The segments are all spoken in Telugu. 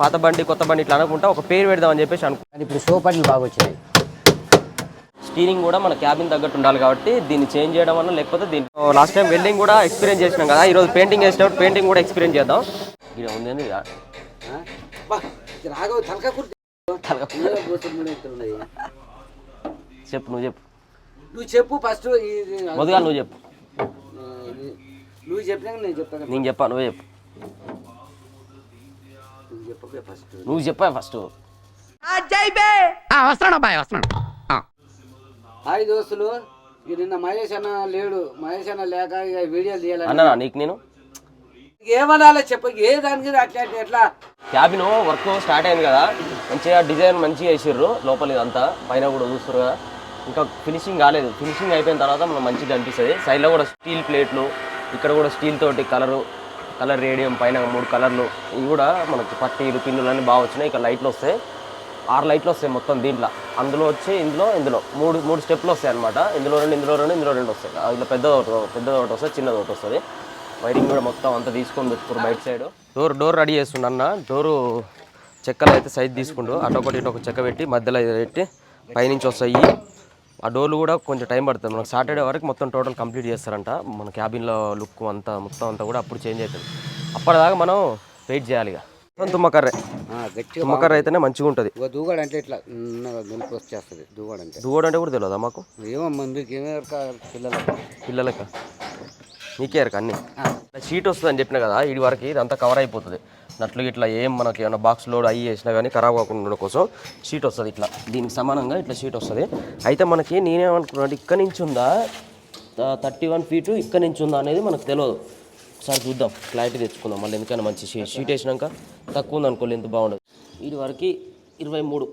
పాత బండి కొత్త బండి ఇట్లా అనుకుంటా ఒక పేరు పెడదామని చెప్పేసి అనుకు కానీ ఇప్పుడు షో బాగా వచ్చినాయి. స్టీరింగ్ కూడా మన క్యాబిన్ తగ్గట్టు ఉండాలి కాబట్టి దీన్ని చేంజ్ చేయడం వల్ల లేకపోతే దీన్ని లాస్ట్ టైం వెల్డింగ్ కూడా ఎక్స్పీరియన్స్ చేసినాం కదా ఈరోజు పెయింటింగ్ చేసేటప్పుడు పెయింటింగ్ కూడా ఎక్స్పీరియన్స్ చేద్దాం. ఇక్కడ ఉంది చెప్పు నువ్వు చెప్పు. నువ్వు చెప్పు ఫస్ట్ మొదగా నువ్వు చెప్పు. నువ్వు చెప్పినాక నేను చెప్తాను. నేను చెప్పా నువ్వే చెప్పు. నువ్వు చెప్పా ఫస్ట్. వస్తున్నాడు అబ్బాయి వస్తున్నాడు. హాయ్ దోస్తులు ఇక నిన్న మహేష్ అన్న లేడు. మహేష్ అన్న లేక ఇక వీడియోలు తీయాలని. అన్నా నీకు నేను? ఏమనాలో చెప్ప ఏ దానికి అట్లా అట్లా ఎట్లా? క్యాబిన్ వర్క్ స్టార్ట్ అయింది కదా. మంచిగా డిజైన్ మంచిగా వేసిర్రు లోపల ఇదంతా. పైన కూడా చూస్తారు కదా. ఇంకా ఫినిషింగ్ కాలేదు. ఫినిషింగ్ అయిపోయిన తర్వాత మనం మంచిగా అనిపిస్తుంది. సైడ్లో కూడా స్టీల్ ప్లేట్లు ఇక్కడ కూడా స్టీల్ తోటి కలరు. కలర్ రేడియం పైన మూడు కలర్లు ఇవి కూడా మనకి పట్టీలు పిన్నులు అన్నీ బాగా వచ్చినాయి. ఇక్కడ లైట్లు వస్తాయి ఆరు లైట్లు వస్తాయి మొత్తం దీంట్లో. అందులో వచ్చి ఇందులో ఇందులో. మూడు మూడు స్టెప్లు వస్తాయి అనమాట ఇందులో రెండు ఇందులో రెండు ఇందులో రెండు వస్తాయి. ఇందులో పెద్ద పెద్ద ఒకటి వస్తుంది చిన్నది ఒకటి వస్తుంది. వైరింగ్ కూడా మొత్తం అంతా తీసుకొని పెట్టుకోరు బయట సైడ్. డోర్ డోర్ రెడీ చేస్తుండ అన్న. డోరు చెక్కలు అయితే సైజ్ తీసుకుండు. అటు ఒకటి ఇటు ఒక చెక్క పెట్టి మధ్యలో పెట్టి పైనుంచి వస్తాయి. ఆ డోర్లు కూడా కొంచెం టైం పడుతుంది. మనకు సాటర్డే వరకు మొత్తం టోటల్ కంప్లీట్ చేస్తారంట. మన క్యాబిన్లో లుక్ అంతా మొత్తం అంతా కూడా అప్పుడు చేంజ్ అవుతుంది. అప్పటిదాకా మనం వెయిట్ చేయాలి ఇక. తుమ్మకర్రే తుమ్మకర్ర అయితేనే మంచిగా ఉంటుంది. దూగాడు అంటే ఇట్లా వచ్చేస్తుంది. దూగాడు అంటే. అంటే కూడా తెలియదా మాకు? ఏమో మీకు ఏమే పిల్లలకు. పిల్లలకి? నీకే అన్ని షీట్ వస్తుంది అని చెప్పిన కదా ఇది వరకు ఇదంతా కవర్ అయిపోతుంది. నట్లు ఇట్లా ఏం మనకి ఏమైనా బాక్స్ లోడ్ అయ్యి వేసినా కానీ ఖరాబ్ కాకుండా కోసం షీట్ వస్తుంది ఇట్లా. దీనికి సమానంగా ఇట్లా షీట్ వస్తుంది. అయితే మనకి నేనేమనుకున్నాను ఇక్కడ నుంచి ఉందా? థర్టీ వన్ ఫీటు ఇక్కడ నుంచి ఉందా అనేది మనకు తెలియదు ఒకసారి చూద్దాం. క్లారిటీ తెచ్చుకుందాం. మళ్ళీ ఎందుకైనా మంచి షీ- షీట్ వేసినాక తక్కువ ఉంది అనుకోలేదు ఎంత బాగుండదు. ఇది వరకు ఇరవై మూడు.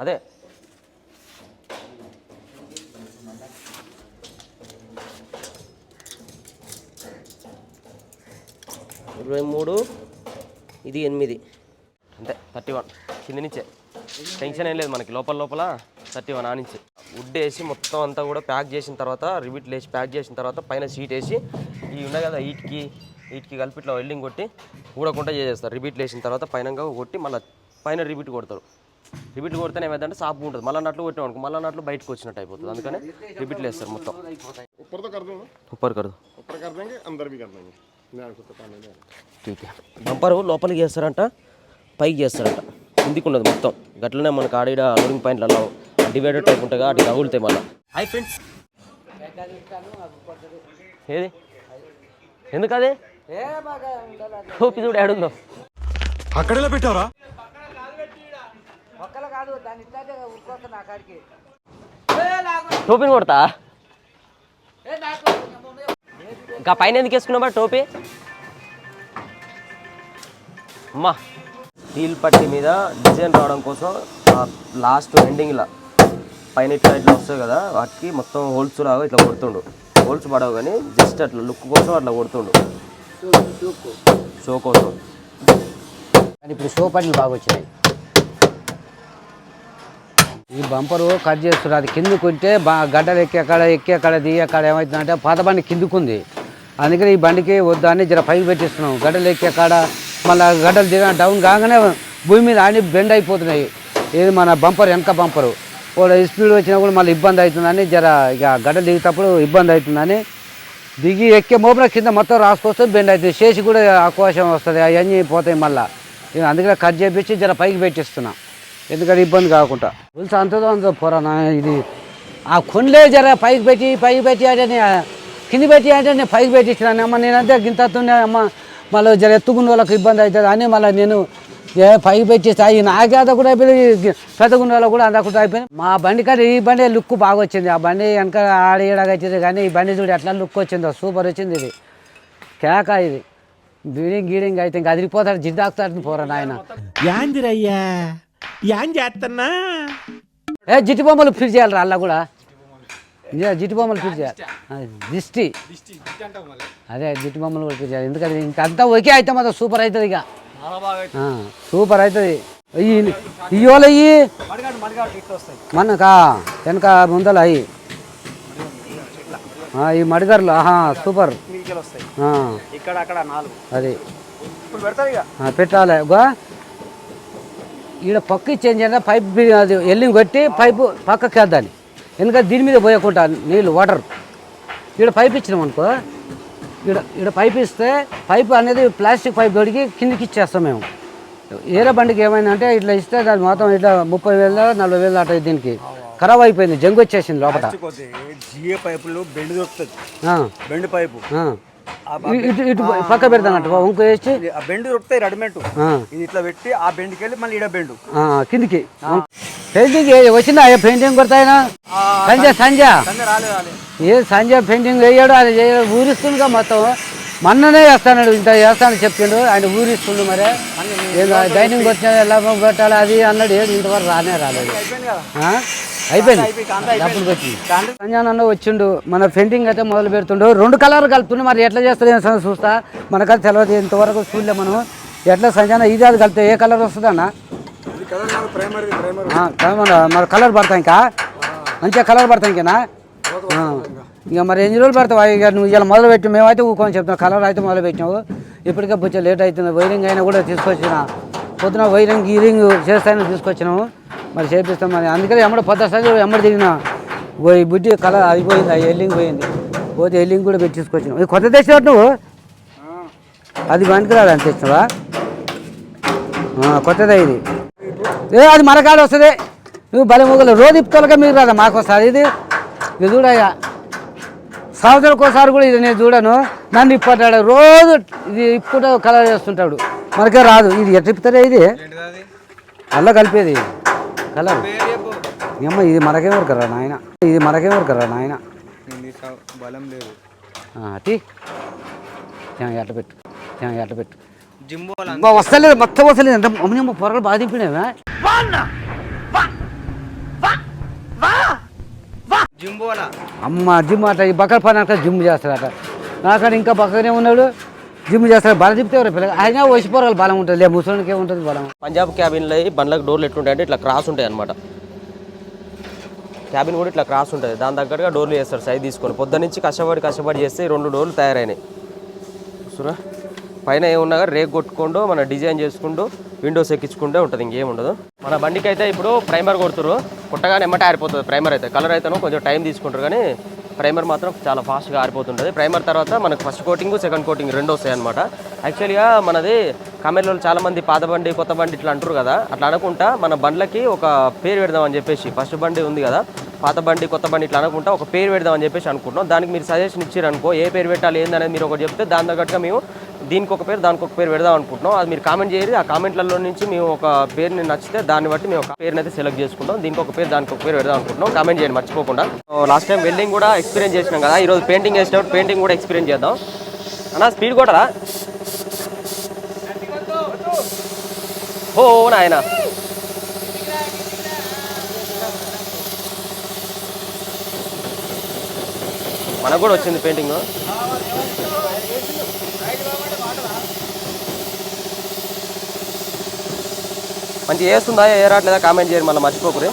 అదే. ఇరవై మూడు ఇది ఎనిమిది. అంతే థర్టీ వన్ కింది నుంచే. టెన్షన్ ఏం లేదు మనకి లోపల లోపల థర్టీ వన్ ఆనించి వుడ్ వేసి మొత్తం అంతా కూడా ప్యాక్ చేసిన తర్వాత రివిట్లు వేసి ప్యాక్ చేసిన తర్వాత పైన సీట్ వేసి ఈ ఉన్నాయి కదా ఈట్కి ఈట్కి కలిపి ఇట్లా వెల్డింగ్ కొట్టి ఊడకుండా చేసేస్తారు. రిబీట్లు వేసిన తర్వాత పైన కొట్టి మళ్ళీ పైన రిబీట్ కొడతారు. రిబిట్ కొడితేనే ఏమైందంటే సాపు ఉంటుంది. మళ్ళీ నట్లు కొట్టాం అనుకో మళ్ళీ నట్లు బయటకు వచ్చినట్టు అయిపోతుంది. అందుకని రిబీట్లు వేస్తారు మొత్తం. ఉప్పర్ కరదు ఉప్పర్ కరదు టీకే బంపరు లోపలికి చేస్తారంట పైకి చేస్తారంట. కిందికి ఉన్నది మొత్తం. గట్లనే మనకు ఆడ లోడింగ్ పాయింట్లలో డివైడర్ టైప్ ఉంటుంది అది తగులుతాయి మళ్ళీ. Hi friends. ఏది? ఎందుకు అదే చూడు ఎడుందో అక్కడెలా పెట్టారా టోపీని కొడతా. ఇంకా పైన ఎందుకు వేసుకున్నావా టోపీ? అమ్మా స్టీల్ పట్టి మీద డిజైన్ రావడం కోసం లాస్ట్ ఎండింగ్లో పైన ఇట్లా ఇట్లా వస్తాయి కదా వాటికి మొత్తం హోల్స్ లాగా ఇట్లా కొడుతుండు. హోల్స్ పడవు కానీ జస్ట్ అట్లా లుక్ కోసం అట్లా కొడుతుండు. షో కోసం. కానీ ఇప్పుడు షో పనులు బాగా వచ్చినాయి. ఈ బంపరు కట్ చేస్తున్నారు అది కిందకు ఉంటే గడ్డలు ఎక్కే కాడ ఎక్కే కాడ దిగే ఏమవుతుందంటే పాత బండి కిందకుంది. అందుకని ఈ బండికి వద్దని జర పైకి పెట్టిస్తున్నాం. గడ్డలు ఎక్కే కాడ మళ్ళీ గడ్డలు దిగ డౌన్ కాగానే భూమి మీద అన్ని బెండ్ అయిపోతున్నాయి. ఏది మన బంపర్ వెనక బంపరు. స్పీడ్ వచ్చినా కూడా మళ్ళీ ఇబ్బంది అవుతుందని జర ఇక గడ్డలు దిగేటప్పుడు ఇబ్బంది అవుతుందని దిగి ఎక్కే మోపుల కింద మొత్తం రాసుకొస్తే బెండ్ అవుతుంది. చేసి కూడా అవకాశం వస్తుంది. అవన్నీ పోతాయి మళ్ళీ. నేను అందుకనే కట్ చేపించి జర పైకి పెట్టిస్తున్నాను ఎందుకంటే ఇబ్బంది కాకుండా. పులుసు అంతదో అంత పోరానా ఇది. ఆ కొండలే జర పైకి పెట్టి పైకి పెట్టి అంటే కింది పెట్టి అంటే నేను పైకి పెట్టించినాను అమ్మ నేనంతే గింత అమ్మ మళ్ళీ జర ఎత్తుకున్న వాళ్ళకి ఇబ్బంది అవుతుంది అని మళ్ళీ నేను పైకి పెట్టేసి ఈ నాకే కూడా అయిపోయింది పెద్దగున్న వాళ్ళకి కూడా అందకుండా అయిపోయింది. మా బండి కంటే ఈ బండి లుక్ బాగా వచ్చింది. ఆ బండి వెనక ఆడేయడానికి వచ్చింది కానీ ఈ బండి చూడు ఎట్లా లుక్ వచ్చిందో సూపర్ వచ్చింది ఇది. కేక ఇది. బీడింగ్ గీడింగ్ అయితే ఇంకా అదిరిపోతాడు జిడ్డాకుతాడు పోరా నాయన. యాందిరయ్యా. యాన్ చేస్తున్నా ఏ జిట్టి బొమ్మలు ఫిట్ చేయాలి రా అలా కూడా. ఇదే జిట్టి బొమ్మలు ఫిట్ చేయాలి. అది దిష్టి. అదే జిట్టి బొమ్మలు కూడా ఫిట్ చేయాలి. ఎందుకంటే ఇంకా అంతా ఒకే అయితే మాత్రం సూపర్ అవుతుంది ఇక. ఆ, సూపర్ అవుతుంది. ఇవి మనకా వెనక ముందల అయ్యి ఆ, ఈ మడిగర్లు ఆహా సూపర్. మీకెళ్ళి వస్తాయి ఆ, ఇక్కడ అక్కడ నాలుగు. అది. ఇప్పుడు పెడతారు ఇక. ఆ, పెట్టాలి. గా. ఈడ పక్క చేంజ్ అయినా పైప్ అది ఎల్లింగ్ కొట్టి పైపు పక్కకి వేద్దాని ఎందుకంటే దీని మీద పోయకుండా నీళ్ళు వాటర్. ఈడ పైప్ ఇచ్చినాం అనుకో ఈడ ఈడ పైప్ ఇస్తే పైప్ అనేది ప్లాస్టిక్ పైప్ దొడికి కిందికి ఇచ్చేస్తాం మేము. ఏరే బండికి ఏమైనా అంటే ఇట్లా ఇస్తే దాని మొత్తం ఇట్లా ముప్పై వేలు నలభై వేలు అట్లా దీనికి. ఖరాబ్ అయిపోయింది జంగు వచ్చేసింది లోపల జిఏ పైపులు బెండ్ దొరుకుతుంది. Bend pipe. ఇటు ఇటు పక్క పెడతానంట ఇంకో వేసి. ఆ బెండ్ దొరుకుతాయి రెడీమేడ్. ఇది ఇట్లా పెట్టి ఆ బెండ్కి వెళ్ళి మళ్ళీ ఈడ బెండ్. ఆ, కిందికి. పెయింటింగ్ వచ్చిందా? పెయింటింగ్ కొడతాయినా సంజయ్ సంజయ్ ఏ సంజయ్ పెయింటింగ్ వేయడు అది చేయడు ఊరిస్తుండగా మొత్తం. మొన్ననే వేస్తాడు ఇంత వేస్తాను చెప్పిండు ఆయన ఊరిస్తుండు మరి. డైనింగ్ వచ్చిన ఎలా పెట్టాలి అది అన్నాడు. ఏడు ఇంతవరకు రానే రాలేదు. అయిపోయింది అప్పుడు వచ్చింది సంజయ్ అన్న వచ్చిండు. మన పెయింటింగ్ అయితే మొదలు పెడుతుండు. రెండు కలర్ కలుపుతుండు. మరి ఎట్లా సంగతి చూస్తా? మనకది తెలియదు ఇంతవరకు చూడలే మనం. ఎట్లా సంజయ్ ఇది అది కలిపితే ఏ కలర్ వస్తుంది అన్న? మరి కలర్ పడతాయి ఇంకా? మంచిగా కలర్ పడతాయి ఇంకేనా. ఇక మరి ఎన్ని రోజులు పడతావు? ఇక నువ్వు ఇలా మొదలు పెట్టి. మేమైతే ఊకొని చెప్తున్నావు కలర్ అయితే మొదలుపెట్టినావు ఇప్పటికే కొంచెం లేట్ అవుతుంది. వైరింగ్ అయినా కూడా తీసుకొచ్చిన. పొద్దున వైరింగ్ గీరింగ్ చేస్తాయని తీసుకొచ్చినాము మరి చేపిస్తాం మరి. అందుకని ఎమ్మడ పొద్దు సారి ఎమ్మడి దిగిన పోయి బుడ్డి కలర్ అయిపోయింది ఆ ఎల్లింగ్ పోయింది. పోతే ఎల్లింగ్ కూడా పెట్టి తీసుకొచ్చినావు. ఇది కొత్త తెచ్చినట్టు నువ్వు? అది బండికి అని తెచ్చినావా? కొత్తదే ఇది. ఏ అది మన కాడ వస్తుంది. నువ్వు బలి మొగలు. రోజు ఇప్పుతలగా మీరు రాదా మాకు వస్తుంది ఇది ఇది చూడయ్యా సంవత్సరానికి ఒకసారి కూడా ఇది నేను చూడను. నన్ను ఇప్పటాడు రోజు ఇది ఇప్పుడు కలర్ చేస్తుంటాడు. మనకే రాదు. ఇది ఎట్లా ఇప్పుతారే ఇది? అలా కలిపేది. కలర్. ఏమో ఇది మనకే వర్కరా నాయన? ఇది మనకే వర్కరా నాయన? బలం లేదు. అతి ఎట్ట పెట్టు. ఎట్ట పెట్టు. జింబో వస్తలేదు. మొత్తం వస్తలేదు. అంటే అమ్మ పొరలు బాగా అమ్మ జిమ్ అట ఈ బక్కల పని అంటే జిమ్ చేస్తాడట. నాకాడ ఇంకా బక్కగానే ఉన్నాడు జిమ్ చేస్తాడు. బలం చెప్తే ఎవరు పిల్లలు అయినా వచ్చి పొరలు బలం ఉంటుంది. లే ముసలికి ఏముంటుంది బలం. పంజాబ్ క్యాబిన్లో బండ్లకు డోర్లు ఎట్లుంటాయి అంటే ఇట్లా క్రాస్ ఉంటాయి అనమాట క్యాబిన్ కూడా ఇట్లా క్రాస్ ఉంటుంది. దాని తగ్గట్టుగా డోర్లు చేస్తారు సైజ్ తీసుకొని పొద్దు నుంచి కష్టపడి కష్టపడి చేస్తే రెండు డోర్లు తయారైనాయి. చూరా పైన ఏమున్నా కానీ రేక్ కొట్టుకుంటూ మన డిజైన్ చేసుకుంటూ విండోస్ ఎక్కించుకుంటూ ఉంటుంది ఇంకేం ఉండదు మన బండికి అయితే ఇప్పుడు ప్రైమర్ కొడుతురు కొట్టగానే ఎమ్మటే ఆరిపోతుంది ప్రైమర్ అయితే. కలర్ అయితేనో కొంచెం టైం తీసుకుంటారు కానీ ప్రైమర్ మాత్రం చాలా ఫాస్ట్గా ఆరిపోతుంటుంది. ప్రైమర్ తర్వాత మనకు ఫస్ట్ కోటింగ్ సెకండ్ కోటింగ్ రెండు వస్తాయి అనమాట యాక్చువల్గా మనది కామెర్లో చాలామంది పాత బండి కొత్త బండి ఇట్లా అంటారు కదా. అట్లా అనుకుంటా మన బండ్లకి ఒక పేరు పెడదామని చెప్పేసి ఫస్ట్ బండి ఉంది కదా. పాత బండి కొత్త బండి ఇట్లా అనుకుంటా ఒక పేరు పెడదామని చెప్పేసి అనుకుంటున్నాం. దానికి మీరు సజెషన్ ఇచ్చారు అనుకో ఏ పేరు పెట్టాలి ఏందనేది మీరు ఒకటి చెప్తే దాని తగ్గట్టుగా మేము దీనికి ఒక పేరు దానికి ఒక పేరు పెడదాం అనుకుంటున్నాం. అది మీరు కామెంట్ చేయరు. ఆ కామెంట్లలో నుంచి మేము ఒక పేరుని నచ్చితే దాన్ని బట్టి మేము ఒక పేరుని అయితే సెలెక్ట్ చేసుకుంటాం. దీనికి ఒక పేరు దానికి ఒక పేరు పెడదాం అనుకుంటున్నాం. కామెంట్ చేయండి మర్చిపోకుండా. లాస్ట్ టైం వెల్డింగ్ కూడా ఎక్స్పీరియన్స్ చేసినాం కదా. ఈరోజు పెయింటింగ్ చేసినప్పుడు పెయింటింగ్ కూడా ఎక్స్పీరియన్స్ చేద్దాం. అన్న స్పీడ్ కూడా ఓ నాయన. మనకు కూడా వచ్చింది పెయింటింగ్ మంచి వేస్తుందా ఏ రావట్లేదా కామెంట్ చేయండి మళ్ళీ మర్చిపోకురే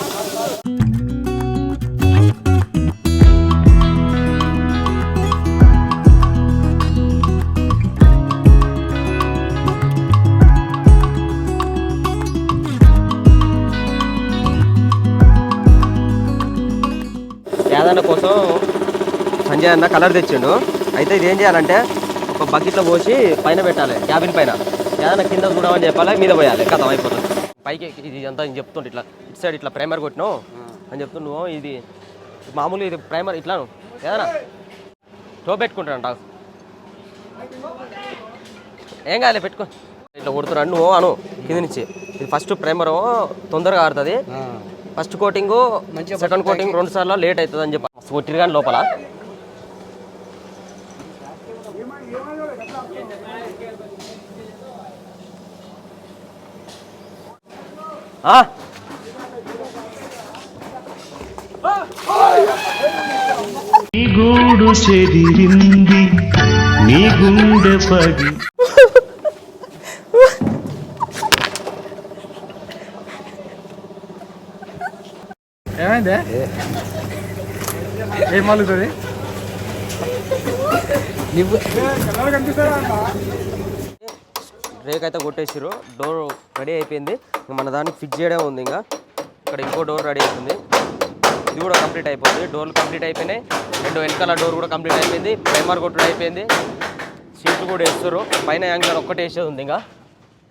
యాదన్న కోసం సంజయ్ అన్న కలర్ తెచ్చిండు. అయితే ఇది ఏం చేయాలంటే ఒక బకెట్లో పోసి పైన పెట్టాలి క్యాబిన్ పైన. ఏదైనా కింద చూడమని చెప్పాలి మీద పోయాలి కథం అయిపోతుంది. పైకి ఇది అంతా చెప్తుంటే ఇట్లా ఇటు సైడ్ ఇట్లా ప్రైమర్ కొట్టినావు అని చెప్తున్నావు ఇది మామూలు ఇది ప్రైమర్ ఇట్లా ఏదైనా టో పెట్టుకుంటాడంట ఏం కాలే పెట్టుకో. ఇట్లా కొడుతున్నాడు నువ్వు అను కింద నుంచి. ఇది ఫస్ట్ ప్రైమర్ తొందరగా ఆడుతుంది. ఫస్ట్ కోటింగ్ సెకండ్ కోటింగ్ రెండు సార్లు లేట్ అవుతుంది అని చెప్పి కొట్టిరు కానీ లోపల. నీ గూడు చెదిరింది నీ గుండె పగి ఏమైందే? ఏం మలుగుతుంది నువ్వు రేక్ అయితే కొట్టేసిర్రు. డోర్ రెడీ అయిపోయింది. మన దానికి ఫిక్స్ చేయడం ఉంది ఇంకా. ఇక్కడ ఇంకో డోర్ రెడీ అవుతుంది ఇది కూడా కంప్లీట్ అయిపోతుంది డోర్లు కంప్లీట్ అయిపోయినాయి. రెండు వెనకాల డోర్ కూడా కంప్లీట్ అయిపోయింది. ప్రైమర్ కొట్టుడు అయిపోయింది. సీట్లు కూడా వేస్తారు పైన యాంగులర్ ఒక్కటే వేసేది ఉంది ఇంకా.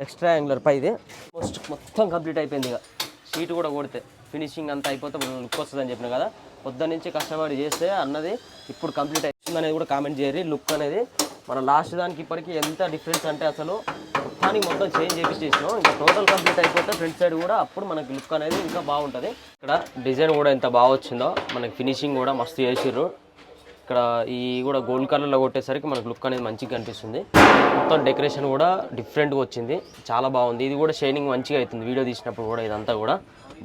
ఎక్స్ట్రా యాంగులర్ పైది మోస్ట్ మొత్తం కంప్లీట్ అయిపోయింది ఇక. సీట్ కూడా కొడితే. ఫినిషింగ్ అంతా అయిపోతే లుక్ వస్తుందని చెప్పిన కదా. పొద్దున్న నుంచి కష్టపడి చేస్తే అన్నది ఇప్పుడు కంప్లీట్ అవుతుంది అనేది కూడా కామెంట్ చేయరు లుక్ అనేది మన లాస్ట్ దానికి ఇప్పటికి ఎంత డిఫరెన్స్ అంటే అసలు కానీ మొత్తం చేంజ్ చేపించేసినాం ఇంకా టోటల్ కంప్లీట్ అయిపోతే ఫ్రంట్ సైడ్ కూడా అప్పుడు మనకి లుక్ అనేది ఇంకా బాగుంటుంది. ఇక్కడ డిజైన్ కూడా ఎంత బాగా వచ్చిందో మనకి ఫినిషింగ్ కూడా మస్తు చేసిర్రు. ఇక్కడ ఈ కూడా గోల్డ్ కలర్లో కొట్టేసరికి మనకు లుక్ అనేది మంచిగా కనిపిస్తుంది. మొత్తం డెకరేషన్ కూడా డిఫరెంట్గా వచ్చింది. చాలా బాగుంది. ఇది కూడా షైనింగ్ మంచిగా అవుతుంది. వీడియో తీసినప్పుడు కూడా ఇదంతా కూడా.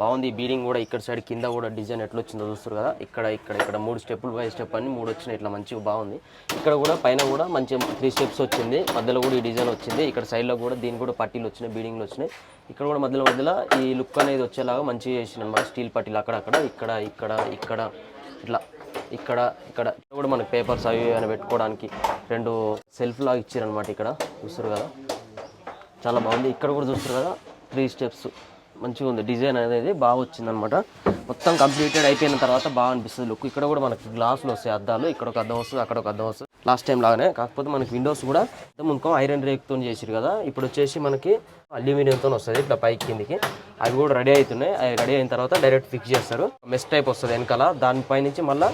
బాగుంది. బీడింగ్ కూడా ఇక్కడ సైడ్ కింద కూడా డిజైన్ ఎట్లా వచ్చిందో చూస్తారు కదా. ఇక్కడ ఇక్కడ ఇక్కడ మూడు స్టెప్పులు బై స్టెప్ అని మూడు వచ్చినాయి. ఇట్లా మంచిగా బాగుంది. ఇక్కడ కూడా పైన కూడా మంచిగా త్రీ స్టెప్స్ వచ్చింది. మధ్యలో కూడా ఈ డిజైన్ వచ్చింది. ఇక్కడ సైడ్లో కూడా దీని కూడా పట్టీలు వచ్చినాయి బీడింగ్లు వచ్చినాయి. ఇక్కడ కూడా మధ్యలో మధ్యలో ఈ లుక్ అనేది వచ్చేలాగా మంచిగా చేసిన అనమాట స్టీల్ పట్టీలు అక్కడక్కడ ఇక్కడ ఇక్కడ ఇక్కడ ఇట్లా ఇక్కడ ఇక్కడ. కూడా మనకి పేపర్స్ అవి అని పెట్టుకోవడానికి రెండు సెల్ఫ్ లాగా ఇచ్చారనమాట ఇక్కడ. చూస్తారు కదా? చాలా బాగుంది. ఇక్కడ కూడా చూస్తారు కదా? Three steps. మంచిగా ఉంది. డిజైన్ అనేది బాగా వచ్చిందనమాట. మొత్తం కంప్లీటెడ్ అయిపోయిన తర్వాత బాగా అనిపిస్తుంది లుక్. ఇక్కడ కూడా మనకి గ్లాసులు వస్తాయి అద్దాలు. ఇక్కడ ఒక అద్దం వస్తుంది అక్కడ ఒక అద్దం వస్తుంది. లాస్ట్ టైం లాగానే. కాకపోతే మనకి విండోస్ కూడా ముందుకో ఐరన్ రేక్తో చేసిరు కదా. ఇప్పుడు వచ్చేసి మనకి అల్యూమినియంతో వస్తుంది ఇట్లా పైకి కిందికి. అవి కూడా రెడీ అవుతున్నాయి. అవి రెడీ అయిన తర్వాత డైరెక్ట్ ఫిక్స్ చేస్తారు. మెస్ టైప్ వస్తుంది వెనకాల. దానిపై నుంచి మళ్ళీ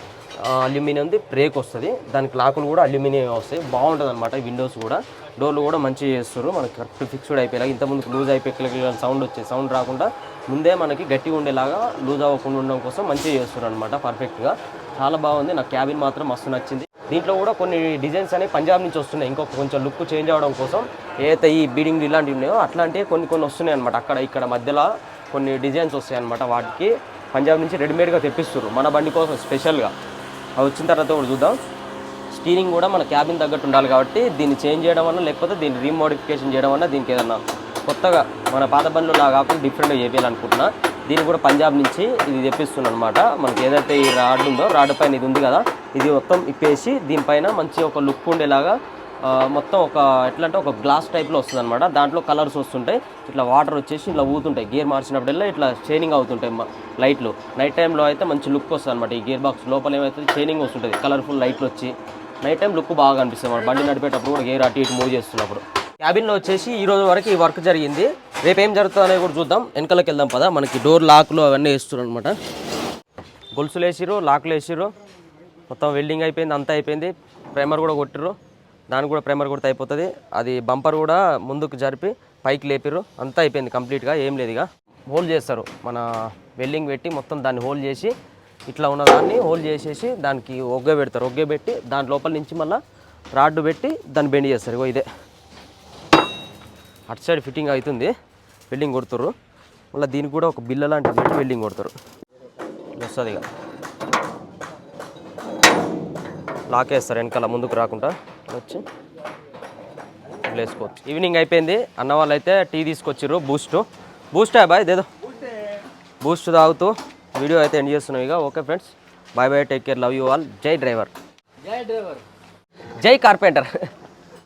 అల్యూమినియంది బ్రేక్ వస్తుంది. దానికి లాకులు కూడా అల్యూమినియం వస్తాయి. బాగుంటుంది అనమాట విండోస్ కూడా. డోర్లు కూడా మంచిగా చేస్తారు మనకి కరెక్ట్ ఫిక్స్డ్ అయిపోయేలాగా ఇంతకుముందు లూజ్ అయిపోయి సౌండ్ వచ్చే సౌండ్ రాకుండా ముందే మనకి గట్టిగా ఉండేలాగా లూజ్ అవ్వకుండా ఉండడం కోసం మంచిగా చేస్తారు అనమాట పర్ఫెక్ట్గా చాలా బాగుంది. నాకు క్యాబిన్ మాత్రం మస్తు నచ్చింది. దీంట్లో కూడా కొన్ని డిజైన్స్ అనేవి పంజాబ్ నుంచి వస్తున్నాయి. ఇంకొక కొంచెం లుక్ చేంజ్ అవ్వడం కోసం ఏదైతే ఈ బీడింగ్లు ఇలాంటివి ఉన్నాయో అట్లాంటివి కొన్ని కొన్ని వస్తున్నాయి అనమాట అక్కడ ఇక్కడ మధ్యలో కొన్ని డిజైన్స్ వస్తాయి అనమాట వాటికి. పంజాబ్ నుంచి రెడీమేడ్గా తెప్పిస్తారు మన బండి కోసం స్పెషల్గా అవి వచ్చిన తర్వాత కూడా చూద్దాం. స్టీరింగ్ కూడా మన క్యాబిన్ తగ్గట్టు ఉండాలి కాబట్టి దీన్ని చేంజ్ చేయడం వల్ల లేకపోతే దీన్ని రీమోడిఫికేషన్ చేయడం వల్ల దీనికి ఏదన్నా కొత్తగా మన పాత బండ్లు లాగా కాకుండా డిఫరెంట్గా చేయాలనుకుంటున్నా దీన్ని కూడా పంజాబ్ నుంచి ఇది తెప్పిస్తున్నాను అనమాట మనకి ఏదైతే ఈ రాడ్ ఉందో రాడ్ పైన ఇది ఉంది కదా ఇది మొత్తం ఇప్పేసి దీనిపైన మంచి ఒక లుక్ ఉండేలాగా మొత్తం ఒక ఎట్లా అంటే ఒక గ్లాస్ టైప్లో వస్తుంది అనమాట దాంట్లో కలర్స్ వస్తుంటాయి. ఇట్లా వాటర్ వచ్చేసి ఇట్లా ఊతుంటాయి గేర్ మార్చినప్పుడల్లా ఇట్లా షైనింగ్ అవుతుంటాయి లైట్లు. నైట్ టైంలో అయితే మంచి లుక్ వస్తుంది అనమాట ఈ గేర్ బాక్స్. లోపల ఏమైతే షైనింగ్ వస్తుంటుంది. కలర్ఫుల్ లైట్లు వచ్చి నైట్ టైం లుక్ బాగా అనిపిస్తుంది మన బండి నడిపేటప్పుడు కూడా గేర్ అటు ఇటు మూవ్ చేస్తున్నప్పుడు. క్యాబిన్లో వచ్చేసి ఈ రోజు వరకు ఈ వర్క్ జరిగింది. రేపు ఏం జరుగుతుంది అనేది కూడా చూద్దాం. వెనకాలకి వెళ్దాం పదా. మనకి డోర్ లాక్లు అవన్నీ వేస్తున్నారు అనమాట గొలుసులు వేసిరు లాక్లు వేసిరు మొత్తం వెల్డింగ్ అయిపోయింది అంతా అయిపోయింది. ప్రైమర్ కూడా కొట్టిరు దానికి కూడా ప్రైమర్ కొడితే అయిపోతుంది. అది బంపర్ కూడా ముందుకు జరిపి పైకి లేపిర్రు. అంతా అయిపోయింది కంప్లీట్గా ఏం లేదు ఇక హోల్డ్ చేస్తారు. మన వెల్డింగ్ పెట్టి మొత్తం దాన్ని హోల్డ్ చేసి ఇట్లా ఉన్న దాన్ని హోల్డ్ చేసేసి దానికి ఒగ్గ పెడతారు. ఒగ్గ పెట్టి దాని లోపల నుంచి మళ్ళీ రాడ్డు పెట్టి దాన్ని బెండ్ చేస్తారు. ఇగో ఇదే. అటు సైడ్ ఫిట్టింగ్ అవుతుంది. వెల్డింగ్ కొడుతుర్రు. మళ్ళీ దీనికి కూడా ఒక బిల్ల లాంటిది పెట్టి వెల్డింగ్ కొడతారు వస్తుంది ఇక. లాక్ వేస్తారు వెనకాల ముందుకు రాకుండా. వచ్చి ఇట్లా వేసుకోవచ్చు ఈవినింగ్ అయిపోయింది. అన్న వాళ్ళు అయితే టీ తీసుకొచ్చిర్రు బూస్ట్ బూస్ట్ బాయ్ దేదో బూస్ట్ తాగుతూ వీడియో అయితే ఎండ్ చేస్తున్నాం ఇక. Okay friends bye bye take care love you all జై డ్రైవర్ జై డ్రైవర్ జై కార్పెంటర్